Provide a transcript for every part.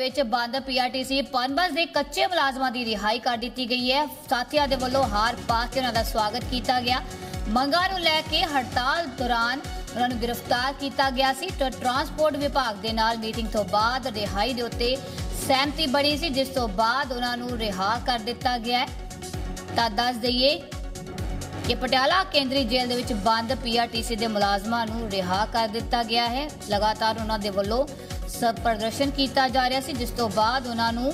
ਵਿੱਚ ਬੰਦ ਪੀਆਰਟੀਸੀ ਪਨਬਸ ਦੇ ਕੱਚੇ ਮੁਲਾਜ਼ਮਾਂ ਦੀ ਰਿਹਾਈ ਕਰ ਦਿੱਤੀ ਗਈ ਹੈ। ਸਾਥੀਆਂ ਦੇ ਵੱਲੋਂ ਹਾਰ ਪਾ ਕੇ ਉਹਨਾਂ ਦਾ ਸਵਾਗਤ ਕੀਤਾ ਗਿਆ। ਮੰਗਾਂ ਨੂੰ ਲੈ ਕੇ ਹੜਤਾਲ ਦੌਰਾਨ ਉਹਨਾਂ ਨੂੰ ਗ੍ਰਿਫਤਾਰ ਕੀਤਾ ਗਿਆ ਸੀ। ਟਰਾਂਸਪੋਰਟ ਵਿਭਾਗ ਦੇ ਨਾਲ ਮੀਟਿੰਗ ਤੋਂ ਬਾਅਦ ਰਿਹਾਈ ਦੇ ਉੱਤੇ ਸਹਿਮਤੀ ਬਣੀ ਸੀ, ਜਿਸ ਤੋਂ ਬਾਅਦ ਉਹਨਾਂ ਨੂੰ ਰਿਹਾ ਕਰ ਦਿੱਤਾ ਗਿਆ ਤਾਂ ਦੱਸ ਦਈਏ ਕਿ ਪਟਿਆਲਾ ਕੇਂਦਰੀ ਜੇਲ੍ਹ ਦੇ ਵਿੱਚ ਬੰਦ ਪੀਆਰਟੀਸੀ ਦੇ ਮੁਲਾਜ਼ਮਾਂ ਨੂੰ ਰਿਹਾ ਕਰ ਦਿੱਤਾ ਗਿਆ ਹੈ। ਲਗਾਤਾਰ ਉਹਨਾਂ ਦੇ ਵੱਲੋਂ ਸਭ ਪ੍ਰਦਰਸ਼ਨ ਕੀਤਾ ਜਾ ਰਿਹਾ ਸੀ, ਜਿਸ ਤੋਂ ਬਾਅਦ ਉਹਨਾਂ ਨੂੰ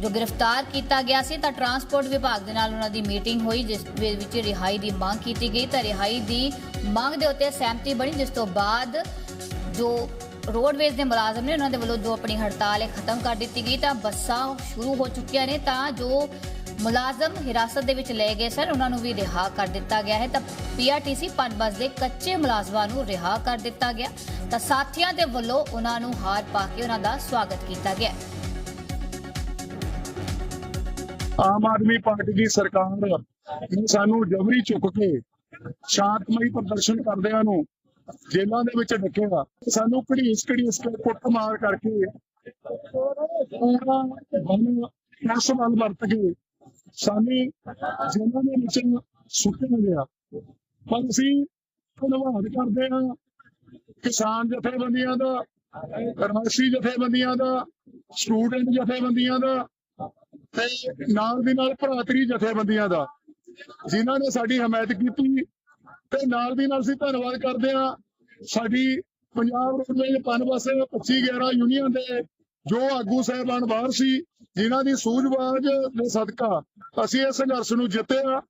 ਜੋ ਗ੍ਰਿਫਤਾਰ ਕੀਤਾ ਗਿਆ ਸੀ, ਤਾਂ ਟਰਾਂਸਪੋਰਟ ਵਿਭਾਗ ਦੇ ਨਾਲ ਉਹਨਾਂ ਦੀ ਮੀਟਿੰਗ ਹੋਈ, ਜਿਸ ਦੇ ਵਿੱਚ ਰਿਹਾਈ ਦੀ ਮੰਗ ਕੀਤੀ ਗਈ। ਤਾਂ ਰਿਹਾਈ ਦੀ ਮੰਗ ਦੇ ਉੱਤੇ ਸਹਿਮਤੀ ਬਣੀ, ਜਿਸ ਤੋਂ ਬਾਅਦ ਜੋ ਰੋਡਵੇਜ਼ ਦੇ ਮੁਲਾਜ਼ਮ ਨੇ ਉਹਨਾਂ ਦੇ ਵੱਲੋਂ ਜੋ ਆਪਣੀ ਹੜਤਾਲ ਹੈ ਖਤਮ ਕਰ ਦਿੱਤੀ ਗਈ। ਤਾਂ ਬੱਸਾਂ ਸ਼ੁਰੂ ਹੋ ਚੁੱਕੀਆਂ ਨੇ, ਤਾਂ ਜੋ ਮੁਲਾਜ਼ਮ ਹਿਰਾਸਤ ਦੇ ਵਿੱਚ ਲਏ ਗਏ ਸਨ, ਉਹਨਾਂ ਨੂੰ ਵੀ ਰਿਹਾ ਕਰ ਦਿੱਤਾ ਗਿਆ ਹੈ। ਤਾਂ ਪੀਆਰਟੀਸੀ ਪਨਬਸ ਦੇ ਕੱਚੇ ਮੁਲਾਜ਼ਮਾਂ ਨੂੰ ਰਿਹਾ ਕਰ ਦਿੱਤਾ ਗਿਆ। ਤਾਂ ਸਾਥੀਆਂ ਦੇ ਵੱਲੋਂ ਉਹਨਾਂ ਨੂੰ ਹਾਰ ਪਾ ਕੇ ਉਹਨਾਂ ਦਾ ਸਵਾਗਤ ਕੀਤਾ ਗਿਆ। ਆਮ ਆਦਮੀ ਪਾਰਟੀ ਦੀ ਸਰਕਾਰ ਨੇ ਸਾਨੂੰ ਜਬਰੀ ਚੁੱਕ ਕੇ ਸ਼ਾਂਤਮਈ ਪ੍ਰਦਰਸ਼ਨ ਕਰਦਿਆਂ ਨੂੰ ਜੇਲ੍ਹਾਂ ਦੇ ਵਿੱਚ ਡੱਕਿਆ ਸਾਨੂੰ ਘੜੀਸ ਘੜੀਸ ਕੇ ਕੁੱਟ ਮਾਰ ਕਰਕੇ ਪੂਰਾ ਬਨ ਪੁਲਿਸ ਵੱਲ ਵਰਤ ਕੇ ਸਾਨੂੰ ਜੇਲ੍ਹਾਂ ਦੇ ਵਿੱਚ ਸੁੱਟਿਆ ਗਿਆ। ਪਰ ਅਸੀਂ ਧੰਨਵਾਦ ਕਰਦੇ ਹਾਂ ਕਿਸਾਨ ਜਥੇਬੰਦੀਆਂ ਦਾ ਰਾਸ਼ਟਰੀ ਜਥੇਬੰਦੀਆਂ ਦਾ, ਸਟੂਡੈਂਟ ਜਥੇਬੰਦੀਆਂ ਦਾ ਤੇ ਨਾਲ ਦੀ ਨਾਲ ਭਰਾਤਰੀ ਜਥੇਬੰਦੀਆਂ ਦਾ, ਜਿਨ੍ਹਾਂ ਨੇ ਸਾਡੀ ਹਮਾਇਤ ਕੀਤੀ ਤੇ ਨਾਲ ਦੀ ਨਾਲ ਅਸੀਂ ਧੰਨਵਾਦ ਕਰਦੇ ਹਾਂ ਸਾਡੀ ਪੰਜਾਬ ਰੋਡਵੇਜ਼ ਪਨਬਸ 25 11 ਯੂਨੀਅਨ ਦੇ ਜੋ ਆਗੂ ਸਹਿਬਾਨ ਬਾਹਰ ਸੀ, ਜਿਨ੍ਹਾਂ ਦੀ ਸੂਝਵਾਝ ਦੇ ਸਦਕਾ ਅਸੀਂ ਇਹ ਸੰਘਰਸ਼ ਨੂੰ ਜਿੱਤਿਆ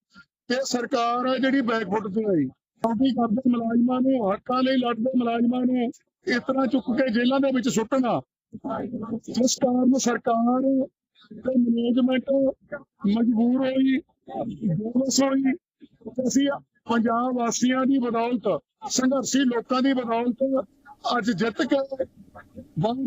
ਤੇ ਸਰਕਾਰ ਹੈ ਜਿਹੜੀ ਬੈਕਫੁੱਟ ਤੇ ਆਈ। ਕਾਫੀ ਕਰਦੇ ਮੁਲਾਜ਼ਮਾਂ ਨੂੰ, ਹੱਕਾਂ ਲਈ ਲੜਦੇ ਮੁਲਾਜ਼ਮਾਂ ਨੂੰ ਇਸ ਤਰ੍ਹਾਂ ਚੁੱਕ ਕੇ ਜੇਲ੍ਹਾਂ ਦੇ ਵਿੱਚ ਸੁੱਟਣਾ। ਜਿਸ ਕਾਰਨ ਸਰਕਾਰ ਤੇ ਮੈਨੇਜਮੈਂਟ ਮਜਬੂਰ ਹੋਈ ਬੇਵਸ ਹੋਈ ਅਸੀਂ ਪੰਜਾਬ ਵਾਸੀਆਂ ਦੀ ਬਦੌਲਤ ਸੰਘਰਸ਼ੀ ਲੋਕਾਂ ਦੀ ਬਦੌਲਤ ਅੱਜ ਜਿੱਤ ਕੇ